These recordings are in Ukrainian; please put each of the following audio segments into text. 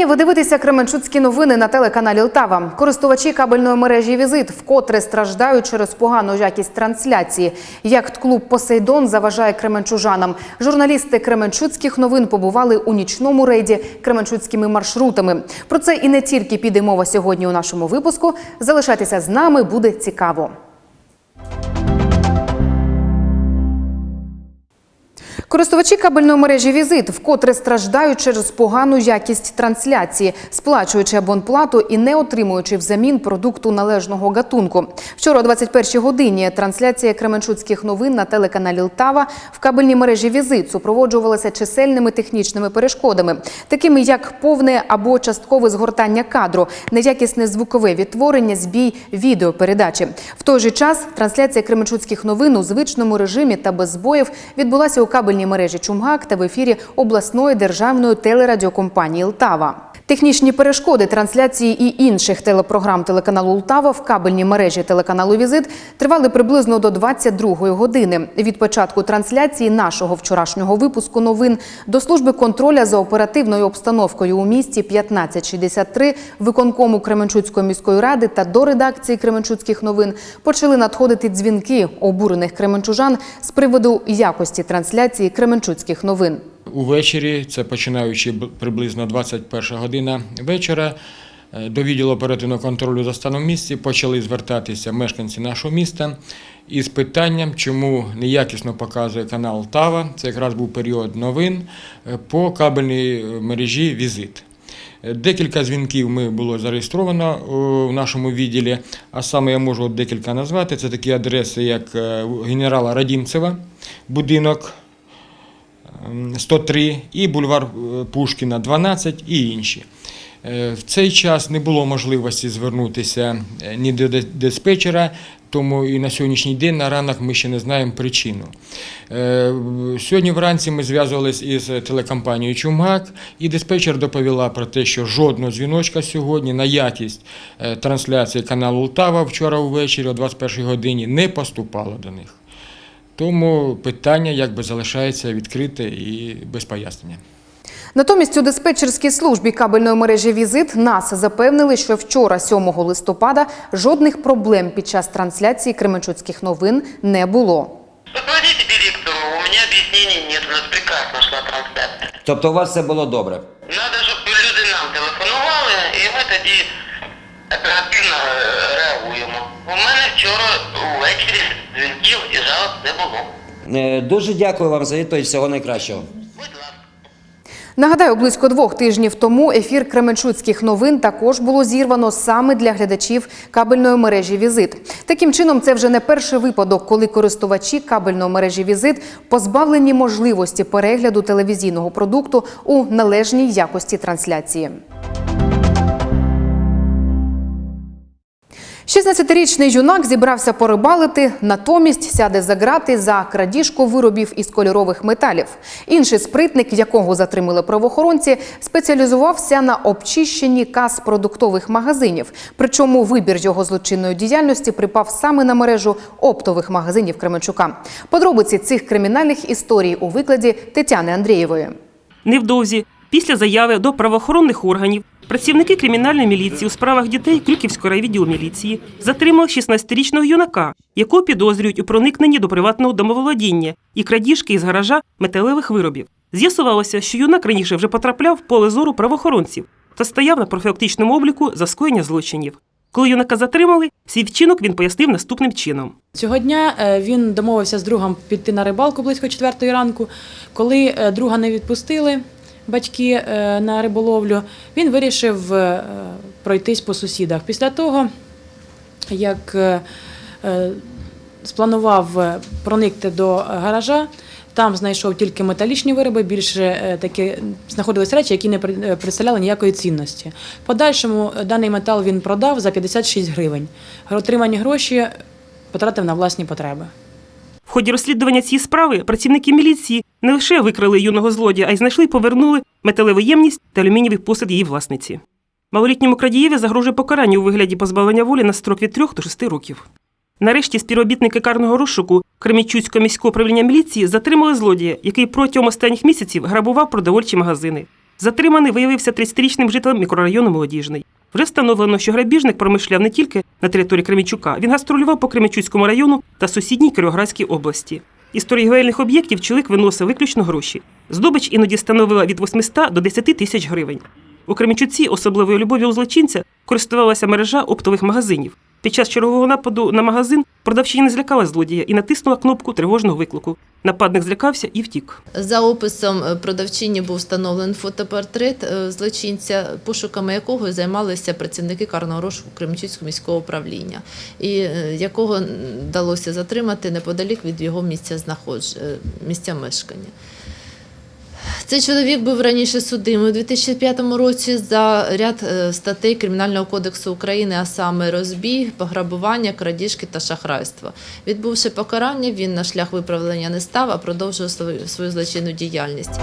Мої. Ви дивитеся Кременчуцькі новини на телеканалі Лтава. Користувачі кабельної мережі Візит вкотре страждають через погану якість трансляції. Яхт-клуб Посейдон заважає кременчужанам. Журналісти Кременчуцьких новин побували у нічному рейді кременчуцькими маршрутами. Про це і не тільки піде мова сьогодні у нашому випуску. Залишайтеся з нами, буде цікаво. Користувачі кабельної мережі Візит вкотре страждають через погану якість трансляції, сплачуючи абонплату і не отримуючи взамін продукту належного гатунку. Вчора о 21-й годині трансляція Кременчуцьких новин на телеканалі Лтава в кабельній мережі Візит супроводжувалася чисельними технічними перешкодами, такими як повне або часткове згортання кадру, неякісне звукове відтворення, збій відеопередачі. В той же час трансляція Кременчуцьких новин у звичному режимі та без збоїв відбулася у кабельній мережі Чумгак та в ефірі обласної державної телерадіокомпанії Лтава. Технічні перешкоди трансляції і інших телепрограм телеканалу Лтава в кабельній мережі телеканалу Візит тривали приблизно до 22-ї години. Від початку трансляції нашого вчорашнього випуску новин до служби контроля за оперативною обстановкою у місті 1563 виконкому Кременчуцької міської ради та до редакції Кременчуцьких новин почали надходити дзвінки обурених кременчужан з приводу якості трансляції Кременчуцьких новин. Увечері, це починаючи приблизно 21 година вечора, е, до відділу оперативного контролю за станом місці почали звертатися мешканці нашого міста із питанням, чому неякісно показує канал Тава. Це якраз був період новин е, по кабельній е, мережі Візит. Декілька дзвінків ми було зареєстровано в нашому відділі, а саме я можу декілька назвати. Це такі адреси, як генерала Радімцева, будинок 103 і бульвар е, Пушкіна 12 і інші. Е, В цей час не було можливості звернутися е, ні до диспетчера, тому і на сьогоднішній день на ранок ми ще не знаємо причину. Сьогодні вранці ми зв'язувалися із телекомпанією Чумгак, і диспетчер доповіла про те, що жодного дзвіночка сьогодні на якість трансляції каналу Лтава вчора увечері о 21 годині не поступало до них. Тому питання якби залишається відкрите і без пояснення. Натомість у диспетчерській службі кабельної мережі Візит нас запевнили, що вчора, 7 листопада, жодних проблем під час трансляції Кременчуцьких новин не було. Позвоните директору, у меня объяснений нет, у нас прекрасно шла трансляція. Тобто у вас все було добре. Надо, щоб люди нам телефонували, і ми тоді Е, Дуже дякую вам за відповідь. Всього найкращого. Нагадаю, близько двох тижнів тому ефір Кременчуцьких новин також було зірвано саме для глядачів кабельної мережі Візит. Таким чином, це вже не перший випадок, коли користувачі кабельної мережі Візит позбавлені можливості перегляду телевізійного продукту у належній якості трансляції. 16-річний юнак зібрався порибалити, натомість сяде за грати за крадіжку виробів із кольорових металів. Інший спритник, якого затримали правоохоронці, спеціалізувався на обчищенні кас продуктових магазинів. Причому вибір його злочинної діяльності припав саме на мережу оптових магазинів Кременчука. Подробиці цих кримінальних історій у викладі Тетяни Андрієвої. Невдовзі, після заяви до правоохоронних органів, працівники кримінальної міліції у справах дітей Крюківського райвідділу міліції затримали 16-річного юнака, якого підозрюють у проникненні до приватного домоволодіння і крадіжки із гаража металевих виробів. З'ясувалося, що юнак раніше вже потрапляв в поле зору правоохоронців та стояв на профілактичному обліку за скоєння злочинів. Коли юнака затримали, свій вчинок він пояснив наступним чином. Цього дня е, він домовився з другом піти на рибалку близько четвертої ранку. Коли е, друга не відпустили батьки е, на риболовлю, він вирішив е, пройтись по сусідах. Після того, як е, спланував проникти до гаража, там знайшов тільки металічні вироби, більше такі знаходились речі, які не представляли ніякої цінності. Подальшому даний метал він продав за 56 гривень. Отримані гроші потратив на власні потреби. В ході розслідування цієї справи працівники міліції не лише викрали юного злодія, а й знайшли і повернули металеву ємність та алюмінієвий посуд її власниці. Малолітньому крадієві загрожує покарання у вигляді позбавлення волі на строк від 3 до 6 років. Нарешті співробітники карного розшуку Кремічуцького міського управління міліції затримали злодія, який протягом останніх місяців грабував продовольчі магазини. Затриманий виявився 30-річним жителем мікрорайону Молодіжний. Вже встановлено, що грабіжник промишляв не тільки на території Кременчука, він гастролював по Кременчуцькому району та сусідній Кіровоградській області. Із торгівельних об'єктів чоловік виносив виключно гроші. Здобич іноді становила від 800 до 10 тисяч гривень. У Кременчуці особливою любов'ю у злочинця користувалася мережа оптових магазинів. Під час чергового нападу на магазин продавчиня не злякала злодія і натиснула кнопку тривожного виклику. Нападник злякався і втік. За описом е, продавчині був встановлений фотопортрет е, злочинця, пошуками якого займалися працівники карного розшуку Кременчуцького міського управління, і е, якого вдалося затримати неподалік від його місця знаходження, місця мешкання. Цей чоловік був раніше судимий у 2005 році за ряд е, статей Кримінального кодексу України, а саме розбій, пограбування, крадіжки та шахрайство. Відбувши покарання, він на шлях виправлення не став, а продовжує свою, свою злочинну діяльність.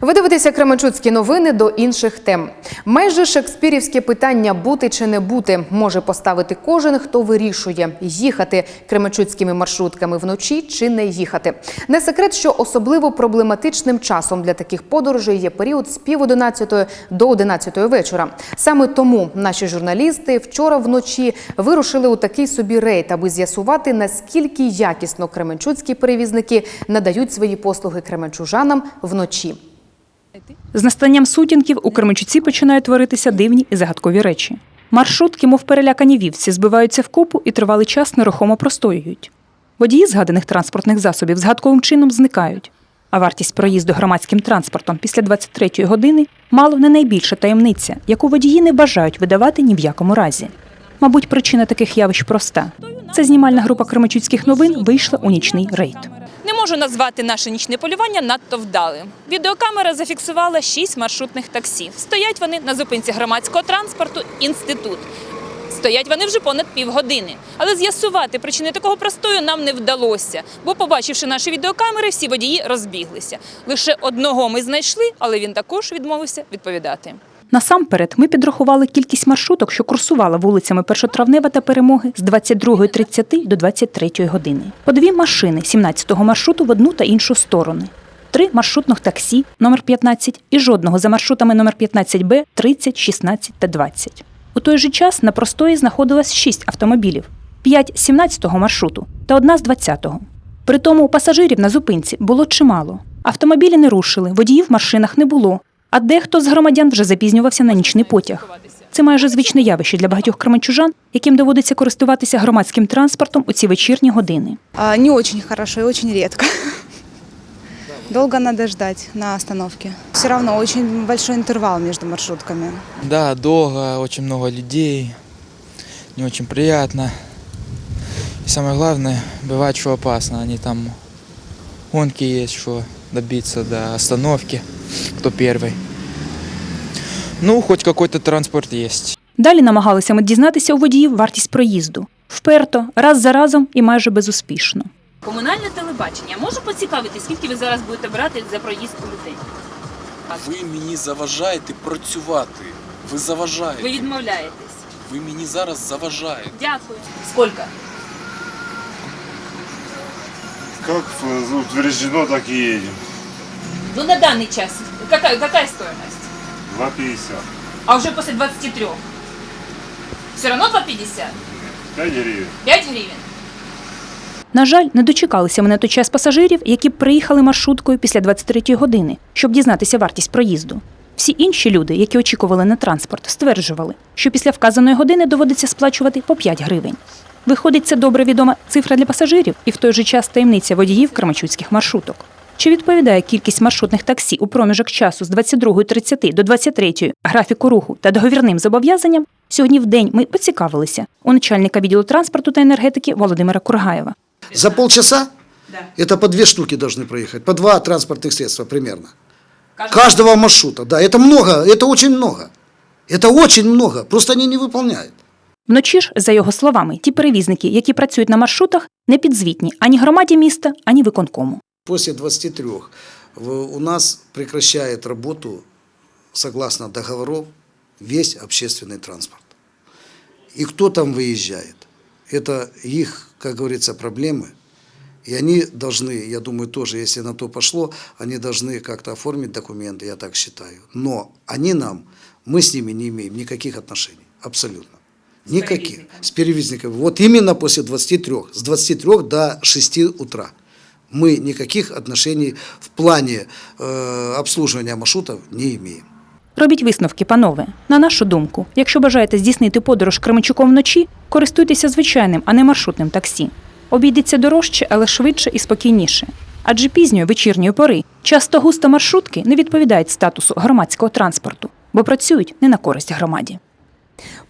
Ви дивитеся Кременчуцькі новини до інших тем. Майже шекспірівське питання бути чи не бути може поставити кожен, хто вирішує їхати кременчуцькими маршрутками вночі чи не їхати. Не секрет, що особливо проблематичним часом для таких подорожей є період з пів одинадцятої до одинадцятої вечора. Саме тому наші журналісти вчора вночі вирушили у такий собі рейд, аби з'ясувати наскільки якісно кременчуцькі перевізники надають свої послуги кременчужанам вночі. З настанням сутінків у Кременчуці починають творитися дивні і загадкові речі. Маршрутки, мов перелякані вівці, збиваються в купу і тривалий час нерухомо простоюють. Водії згаданих транспортних засобів згадковим чином зникають. А вартість проїзду громадським транспортом після 23-ї години мало не найбільша таємниця, яку водії не бажають видавати ні в якому разі. Мабуть, причина таких явищ проста. Це знімальна група Кременчуцьких новин вийшла у нічний рейд. Можу назвати наше нічне полювання надто вдалим. Відеокамера зафіксувала шість маршрутних таксі. Стоять вони на зупинці громадського транспорту Інститут. Стоять вони вже понад півгодини. Але з'ясувати причини такого простою нам не вдалося, бо, побачивши наші відеокамери, всі водії розбіглися. Лише одного ми знайшли, але він також відмовився відповідати. Насамперед, ми підрахували кількість маршруток, що курсувала вулицями Першотравнева та Перемоги з 22.30 до 23 години. По дві машини 17-го маршруту в одну та іншу сторони. Три маршрутних таксі номер 15 і жодного за маршрутами номер 15Б, 30, 16 та 20. У той же час на простої знаходилось 6 автомобілів, 5 з 17-го маршруту та одна з 20-го. Притому пасажирів на зупинці було чимало. Автомобілі не рушили, водіїв в машинах не було, а дехто з громадян вже запізнювався на нічний потяг. Це майже звичне явище для багатьох кременчужан, яким доводиться користуватися громадським транспортом у ці вечірні години. А, Не очень хорошо и очень редко. Долго надо ждать на остановке. Все равно очень большой интервал между маршрутками. Да, долго, очень много людей, не очень приятно. И самое главное, бывает, что опасно. Они там гонки есть, что добиться до остановки, кто первый. Ну, хоть какой-то транспорт есть. Далі намагалися ми дізнатися у водіїв вартість проїзду. Вперто, раз за разом і майже безуспішно. Комунальне телебачення. Можу поцікавити, скільки ви зараз будете брати за проїзд у людей? Ви мені заважаєте працювати. Ви заважаєте. Ви відмовляєтесь. Ви мені зараз заважаєте. Дякую. Скільки? Как утверждено, так и едем. Ну, на данный час. Какая, какая стоимость? 2,50. А уже после 23? Все равно 2,50? 5 гривен. 5 гривен? На жаль, не дочекалися ми на той час пасажирів, які б приїхали маршруткою після 23 години, щоб дізнатися вартість проїзду. Всі інші люди, які очікували на транспорт, стверджували, що після вказаної години доводиться сплачувати по 5 гривень. Виходить, це добре відома цифра для пасажирів і в той же час таємниця водіїв кремачуцьких маршруток. Чи відповідає кількість маршрутних таксі у проміжок часу з 22.30 до 23.00 графіку руху та договірним зобов'язанням? Сьогодні в день ми поцікавилися у начальника відділу транспорту та енергетики Володимира Кургаєва. За полчаса это по две штуки должны проехать, по два транспортных средства примерно. Каждого маршрута, да, это много, это очень много. Это очень много, просто они не выполняют. Вночі ж, за його словами, ті перевізники, які працюють на маршрутах, не підзвітні ані громаді міста, ані виконкому. После 23 в- у нас прекращает работу, согласно договоров, весь общественный транспорт. И кто там выезжает? Это их, как говорится, проблемы. И они должны, я думаю, тоже, если на то пошло, они должны как-то оформить документы, я так считаю. Но они нам, мы с ними не имеем никаких отношений, абсолютно. Никаких. С перевозниками. Вот именно после 23, с 23 до 6 утра. Мы никаких отношений в плане э, обслуживания маршрутов не имеем. Робіть висновки, панове. На нашу думку, якщо бажаєте здійснити подорож Кременчуком вночі, користуйтеся звичайним, а не маршрутним таксі. Обійдеться дорожче, але швидше і спокійніше. Адже пізньої вечірньої пори часто густо маршрутки не відповідають статусу громадського транспорту, бо працюють не на користь громаді.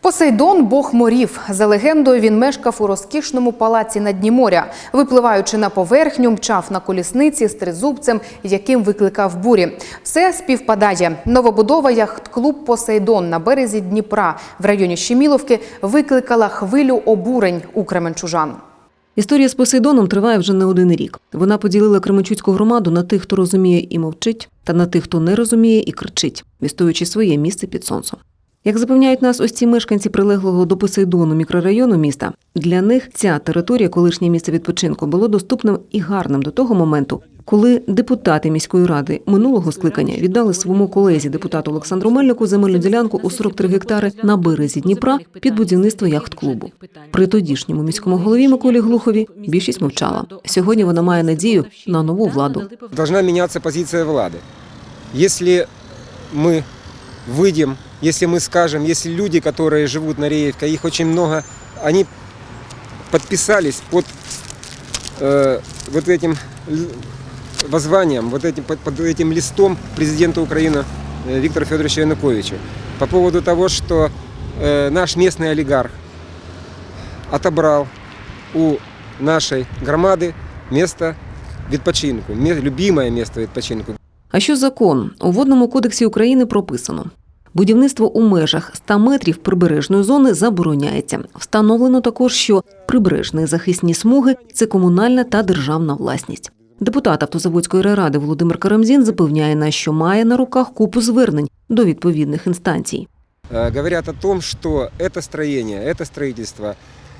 Посейдон Бог морів. За легендою, він мешкав у розкішному палаці на дні моря. Випливаючи на поверхню, мчав на колісниці з тризубцем, яким викликав бурі. Все співпадає. Новобудова яхт-клуб Посейдон на березі Дніпра в районі Щеміловки викликала хвилю обурень у кременчужан. Історія з Посейдоном триває вже не один рік. Вона поділила Кременчуцьку громаду на тих, хто розуміє і мовчить, та на тих, хто не розуміє і кричить, відстоюючи своє місце під сонцем. Як запевняють нас ось ці мешканці прилеглого до Посейдону мікрорайону міста, для них ця територія, колишнє місце відпочинку, було доступним і гарним до того моменту, коли депутати міської ради минулого скликання віддали своєму колезі депутату Олександру Мельнику земельну ділянку у 43 гектари на березі Дніпра під будівництво яхт-клубу. При тодішньому міському голові Миколі Глухові більшість мовчала. Сьогодні вона має надію на нову владу. должна меняться позиция влады. Если мы выйдем, если мы скажем, если люди, которые живут на Реевка, их очень много, они подписались под э, вот этим л- воззванием, вот этим, под, под этим листом президента Украины э, Виктора Федоровича Януковича по поводу того, что э, наш местный олигарх отобрал у нашей громады место відпочинку, ме- любимое место відпочинку. А що закон? У водному кодексі України прописано. Будівництво у межах 100 метрів прибережної зони забороняється. Встановлено також, що прибережні захисні смуги це комунальна та державна власність. Депутат Автозаводської райради Володимир Карамзін запевняє нас, що має на руках купу звернень до відповідних інстанцій. Э, Говорят о том, что это строение, это строительство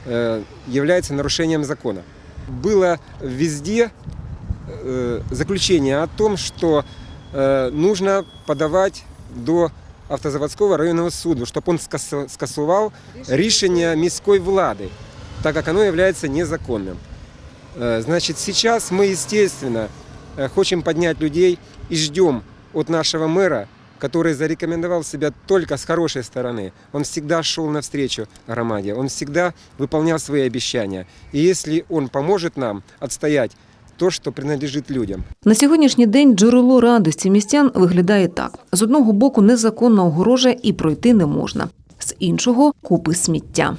э, является нарушением закона. Было везде э, заключение о том, что э, нужно подавать до автозаводского районного суду, чтобы он скасував решение міської влади, так как оно является незаконным. Э, Значит, сейчас мы, естественно, э, хотим поднять людей и ждем от нашего мэра, который зарекомендовал себя только с хорошей стороны. Он всегда шел навстречу громаде, он всегда выполнял свои обещания. И если он поможет нам отстоять то, что принадлежит людям, На сьогоднішній день джерело радості містян виглядає так: з одного боку незаконна огорожа і пройти не можна, з іншого купи сміття.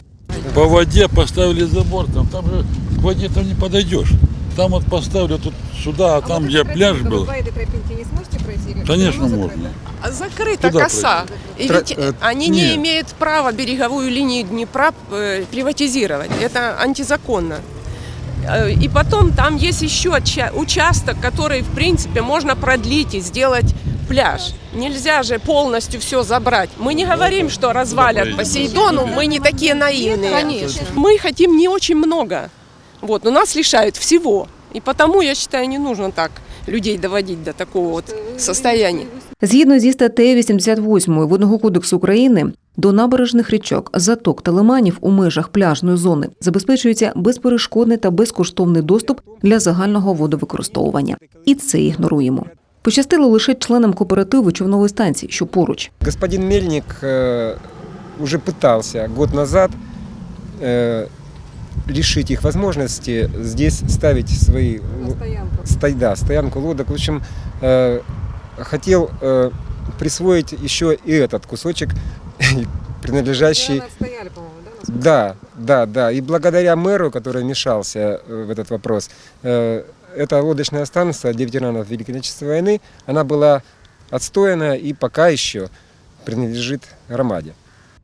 По воде поставили забор, там, там же к воде там не подойдешь. Там вот поставили тут сюда, а там где пляж был. По этой тропинке не сможете пройти? Конечно, можно. Закрыта Куда коса. И Тро- ведь э, они не нет. имеют права береговую линию Днепра э, приватизировать. Это антизаконно. Э, И потом там есть еще ча- участок, который, в принципе, можно продлить и сделать пляж. Нельзя же полностью все забрать. Мы не говорим, что развалят Посейдону, мы не такие наивные. Конечно. Мы хотим не очень много. Вот, но нас лишают всего. И потому, я считаю, не нужно так людей доводить до такого вот состояния. Згідно зі статтею 88 Водного кодексу України, до набережних річок, заток та лиманів у межах пляжної зони забезпечується безперешкодний та безкоштовний доступ для загального водовикористовування. І це ігноруємо. Пощастило лише членам кооперативу човнової станції, що поруч. господин Мельник э, уже пытался год назад э, лишить их возможности здесь ставить свои сто- да, стоянку лодок. В общем, э, хотел э, присвоить еще и этот кусочек, принадлежащий... Да, да, да. И благодаря мэру, который вмешался э, в этот вопрос, э, эта лодочная станция для ветеранов Великой Отечественной войны, она была отстояна и пока еще принадлежит громаде.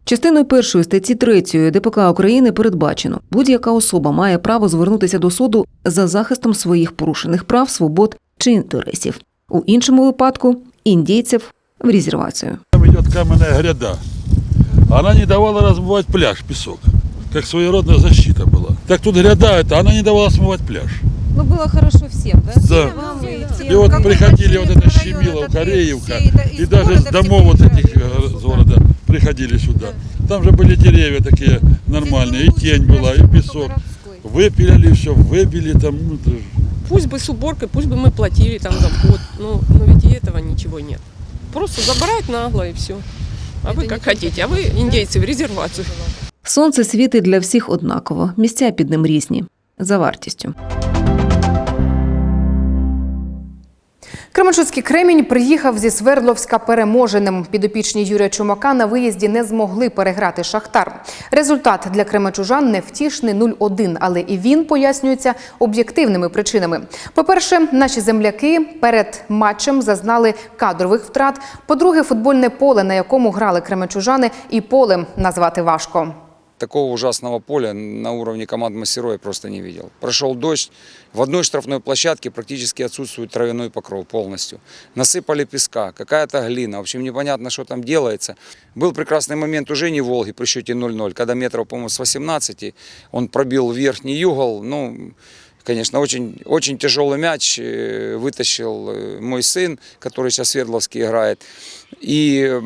Частиною першої статті 3 ДПК України передбачено, будь-яка особа має право звернутися до суду за захистом своїх порушених прав, свобод чи інтересів. У іншому випадку індійців в резервацію. Там идет каменная гряда. Она не давала размывать пляж, песок. Как своеродная защита была. Так тут гряда это, она не давала смывать пляж. Ну, было хорошо всем, да? Да. И вам, и И вот как приходили вот это Щемилов, Кореевка, да, и из даже с домов вот этих э, с города приходили сюда. Там же были деревья такие нормальные, и тень была, и песок. Выпилили все, выбили там. ну, Пусть бы с уборкой, пусть бы мы платили там за вход. Ну, но ведь и этого ничего нет. Просто забрать нагло и все. А вы как хотите. А вы, индейцы, в резервацию. Сонце світить для всіх однаково, місця під ним різні за вартістю. Кременчуцький кремінь приїхав зі Свердловська переможеним. Підопічні Юрія Чумака на виїзді не змогли переграти Шахтар. Результат для кременчужан невтішний 0-1, але і він пояснюється об'єктивними причинами. По-перше, наші земляки перед матчем зазнали кадрових втрат. По-друге, футбольне поле, на якому грали кременчужани, і полем назвати важко. Такого ужасного поля на уровне команд мастеров я просто не видел. Прошел дождь, в одной штрафной площадке практически отсутствует травяной покров полностью. Насыпали песка, какая-то глина, в общем непонятно, что там делается. Был прекрасный момент уже не Волги при счете 0-0, когда метров, по-моему, с 18 он пробил верхний угол, ну, Конечно, очень, очень тяжелый мяч э, вытащил э, мой сын, который сейчас в Свердловске играет. И,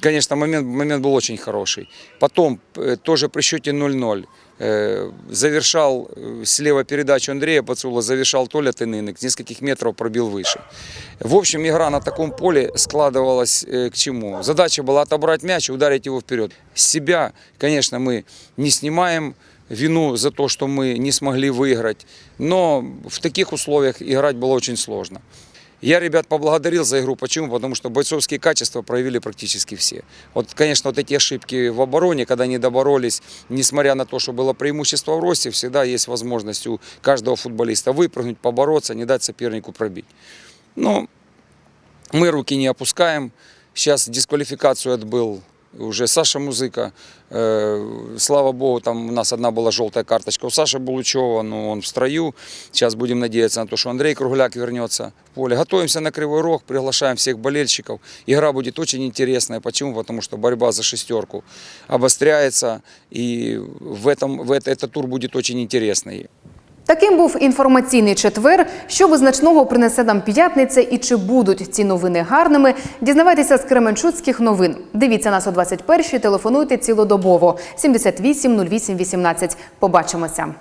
конечно, момент, момент был очень хороший. Потом, э, тоже при счете 0-0, э, завершал э, слева передачу Андрея Пацула, завершал Толя Тыныник, с нескольких метров пробил выше. В общем, игра на таком поле складывалась к чему? Задача была отобрать мяч и ударить его вперед. Себя, конечно, мы не снимаем вину за то, что мы не смогли выиграть, но в таких условиях играть было очень сложно. Я ребят поблагодарил за игру. Почему? Потому что бойцовские качества проявили практически все. Вот, конечно, вот эти ошибки в обороне, когда не доборолись, несмотря на то, что было преимущество в росте, всегда есть возможность у каждого футболиста выпрыгнуть, побороться, не дать сопернику пробить. Но мы руки не опускаем. Сейчас дисквалификацию отбыл уже Саша Музыка. Э, Слава богу, там у нас одна была желтая карточка у Саши Булычева, но он в строю. Сейчас будем надеяться на то, что Андрей Кругляк вернется в поле. Готовимся на Кривой Рог, приглашаем всех болельщиков. Игра будет очень интересная. Почему? Потому что борьба за шестерку обостряется, и в этом, в это, этот тур будет очень интересный. Таким був інформаційний четвер. Що визначного принесе нам п'ятниця і чи будуть ці новини гарними? Дізнавайтеся з Кременчуцьких новин. Дивіться нас о 21-й, телефонуйте цілодобово 78 08 18. Побачимося.